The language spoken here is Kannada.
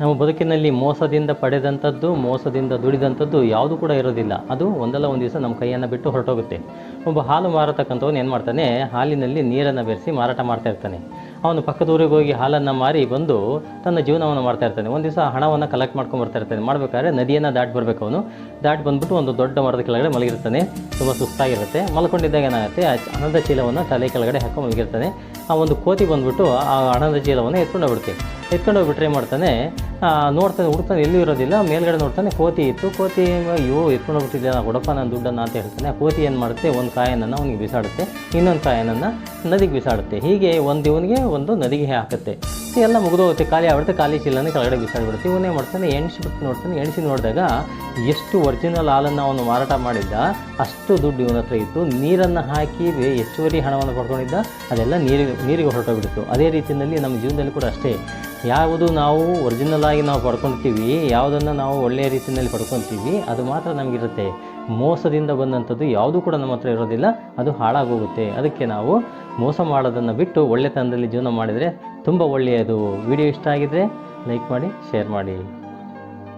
ನಮ್ಮ ಬದುಕಿನಲ್ಲಿ ಮೋಸದಿಂದ ಪಡೆದಂಥದ್ದು, ಮೋಸದಿಂದ ದುಡಿದಂಥದ್ದು ಯಾವುದು ಕೂಡ ಇರೋದಿಲ್ಲ. ಅದು ಒಂದಲ್ಲ ಒಂದು ದಿವಸ ನಮ್ಮ ಕೈಯನ್ನು ಬಿಟ್ಟು ಹೊರಟೋಗುತ್ತೆ. ಒಬ್ಬ ಹಾಲು ಮಾರತಕ್ಕಂಥವ್ನು ಏನು ಮಾಡ್ತಾನೆ? ಹಾಲಿನಲ್ಲಿ ನೀರನ್ನು ಬೆರೆಸಿ ಮಾರಾಟ ಮಾಡ್ತಾ ಇರ್ತಾನೆ. ಅವನು ಪಕ್ಕದ ಊರಿಗೆ ಹೋಗಿ ಹಾಲನ್ನು ಮಾರಿ ಬಂದು ತನ್ನ ಜೀವನವನ್ನು ಮಾಡ್ತಾ ಇರ್ತಾನೆ. ಒಂದು ದಿವಸ ಹಣವನ್ನು ಕಲೆಕ್ಟ್ ಮಾಡ್ಕೊಂಡು ಬರ್ತಾ ಇರ್ತಾನೆ. ಮಾಡಬೇಕಾದ್ರೆ ನದಿಯನ್ನು ದಾಟಿ ಬರಬೇಕು ಅವನು ದಾಟಿ ಬಂದ್ಬಿಟ್ಟು ಒಂದು ದೊಡ್ಡ ಮರದ ಕೆಳಗಡೆ ಮಲಗಿರ್ತಾನೆ. ತುಂಬ ಸುಸ್ತಾಗಿರುತ್ತೆ. ಮಲ್ಕೊಂಡಿದ್ದಾಗ ಏನಾಗುತ್ತೆ? ಆ ಹಣದ ಚೀಲವನ್ನು ತಲೆ ಕೆಳಗಡೆ ಹಾಕೊಂಡು ಮಲಗಿರ್ತಾನೆ. ಆ ಒಂದು ಕೋತಿ ಬಂದ್ಬಿಟ್ಟು ಆ ಹಣದ ಚೀಲವನ್ನು ಎತ್ಕೊಂಡು ಹೋಗ್ಬಿಡ್ತೀವಿ ಎತ್ಕೊಂಡು ಹೋಗ್ಬಿಟ್ರೆ ಏನು ಮಾಡ್ತಾನೆ? ನೋಡ್ತಾನೆ ಹುಡ್ತಾನೆ ಎಲ್ಲೂ ಇರೋದಿಲ್ಲ. ಮೇಲ್ಗಡೆ ನೋಡ್ತಾನೆ ಕೋತಿ ಇತ್ತು. ಕೋತಿ ಅಯ್ಯೋ, ಎತ್ಕೊಂಡು ಹೋಗ್ಬಿಟ್ಟಿದ್ದೆ ನಾನು ಕೊಡಪ್ಪ, ನಾನು ದುಡ್ಡನ್ನು ಅಂತ ಹೇಳ್ತಾನೆ. ಕೋತಿ ಏನು ಮಾಡುತ್ತೆ? ಒಂದು ಕಾಯನನ್ನು ಅವನಿಗೆ ಬಿಸಾಡುತ್ತೆ. ಇನ್ನೊಂದು ಕಾಯನನ್ನು ನದಿಗೆ ಬಿಸಾಡುತ್ತೆ. ಹೀಗೆ ಒಂದು ಇವನಿಗೆ ಒಂದು ನದಿಗೆ ಹಾಕುತ್ತೆ. ಎಲ್ಲ ಮುಗಿದೋಗುತ್ತೆ. ಖಾಲಿ ಆಗ್ಬಿಡುತ್ತೆ. ಖಾಲಿ ಚೀಲನೇ ಕೆಳಗಡೆ ಬಿಸಾಡ್ಬಿಡುತ್ತೆ. ಇವನೇ ಮಾಡ್ತಾನೆ? ಎಣಿಸ್ಬಿಟ್ಟು ನೋಡ್ತಾನೆ. ಎಣಿಸಿ ನೋಡಿದಾಗ ಎಷ್ಟು ಒರಿಜಿನಲ್ ಹಾಲನ್ನು ಅವನು ಮಾರಾಟ ಮಾಡಿದ್ದ, ಅಷ್ಟು ದುಡ್ಡು ಇವನ ಹತ್ರ ಇತ್ತು. ನೀರನ್ನು ಹಾಕಿ ಹೆಚ್ಚುವರಿ ಹಣವನ್ನು ಪಡ್ಕೊಂಡಿದ್ದ. ಅದೆಲ್ಲ ನೀರಿಗೆ ನೀರಿಗೆ ಹೊರಟೋಗ್ಬಿಡ್ತು. ಅದೇ ರೀತಿಯಲ್ಲಿ ನಮ್ಮ ಜೀವನದಲ್ಲಿ ಕೂಡ ಅಷ್ಟೇ. ಯಾವುದು ನಾವು ಒರಿಜಿನಲ್ ಆಗಿ ನಾವು ಪಡ್ಕೊತೀವಿ ಯಾವುದನ್ನು ನಾವು ಒಳ್ಳೆಯ ರೀತಿಯಲ್ಲಿ ಪಡ್ಕೊತೀವಿ ಅದು ಮಾತ್ರ ನಮಗಿರುತ್ತೆ. ಮೋಸದಿಂದ ಬಂದಂಥದ್ದು ಯಾವುದೂ ಕೂಡ ನಮ್ಮ ಹತ್ರ ಇರೋದಿಲ್ಲ, ಅದು ಹಾಳಾಗೋಗುತ್ತೆ. ಅದಕ್ಕೆ ನಾವು ಮೋಸ ಮಾಡೋದನ್ನು ಬಿಟ್ಟು ಒಳ್ಳೆತನದಲ್ಲಿ ಜೀವನ ಮಾಡಿದರೆ ತುಂಬ ಒಳ್ಳೆಯದು. ವಿಡಿಯೋ ಇಷ್ಟ ಆಗಿದ್ರೆ ಲೈಕ್ ಮಾಡಿ, ಶೇರ್ ಮಾಡಿ.